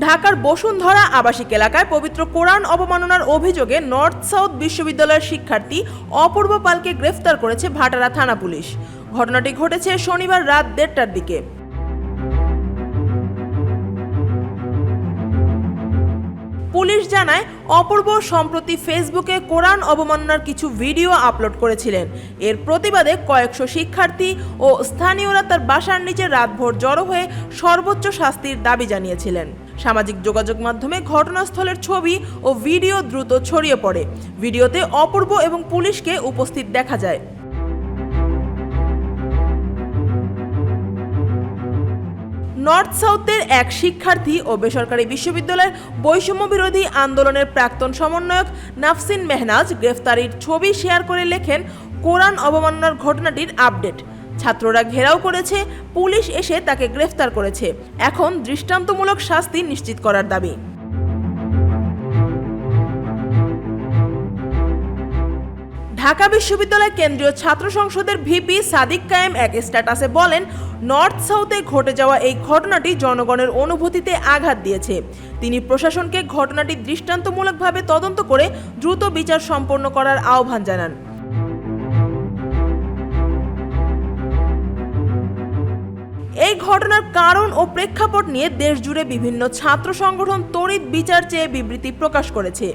ঢাকার বসুন্ধরা আবাসিক এলাকায় পবিত্র কোরআন অবমাননার অভিযোগে নর্থ সাউথ বিশ্ববিদ্যালয়ের শিক্ষার্থী অপূর্ব পালকে গ্রেফতার করেছে ভাটারা থানা পুলিশ। ঘটনাটি ঘটেছে শনিবার রাত দেড়টার দিকে। জানায়, অপূর্ব সম্প্রতি ফেসবুকে কোরআন অবমাননার কিছু ভিডিও আপলোড করেছিলেন। এর প্রতিবাদে কয়েকশো শিক্ষার্থী ও স্থানীয়রা তার বাসার নিচে রাতভর জড়ো হয়ে সর্বোচ্চ শাস্তির দাবি জানিয়েছিলেন। সামাজিক যোগাযোগ মাধ্যমে ঘটনাস্থলের ছবি ও ভিডিও দ্রুত ছড়িয়ে পড়ে। ভিডিওতে অপূর্ব এবং পুলিশকে উপস্থিত দেখা যায়। নর্থ সাউথের এক শিক্ষার্থী ও বেসরকারি বিশ্ববিদ্যালয়ের বৈষম্য বিরোধী আন্দোলনের প্রাক্তন সমন্বয়ক নাফসিন মেহনাজ গ্রেফতারির ছবি শেয়ার করে লেখেন, কোরআন অবমাননার ঘটনাটির আপডেট। ছাত্ররা ঘেরাও করেছে, পুলিশ এসে তাকে গ্রেফতার করেছে। এখন দৃষ্টান্তমূলক শাস্তি নিশ্চিত করার দাবি। ঢাকা বিশ্ববিদ্যালয় কেন্দ্রীয় ছাত্র সংসদের ভিপি সাদিক কায়েম এক স্ট্যাটাসে বলেন, নর্থ সাউথে ঘটে যাওয়া এই ঘটনাটি জনগণের অনুভূতিতে আঘাত দিয়েছে। তিনি প্রশাসনকে ঘটনাটি দৃষ্টান্তমূলকভাবে তদন্ত করে দ্রুত বিচার সম্পন্ন করার আহ্বান জানান। এই ঘটনার কারণ ও প্রেক্ষাপট নিয়ে দেশজুড়ে বিভিন্ন ছাত্র সংগঠন তড়িৎ বিচার চেয়ে বিবৃতি প্রকাশ করেছে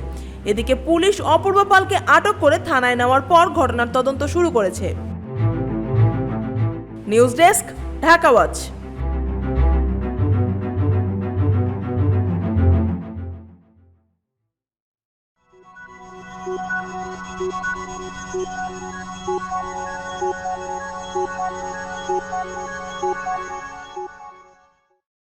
এদিকে পুলিশ অপূর্ব পালকে আটক করে থানায় নেওয়ার পর ঘটনার তদন্ত শুরু করেছে news desk, Dhaka watch Thank you. Bye.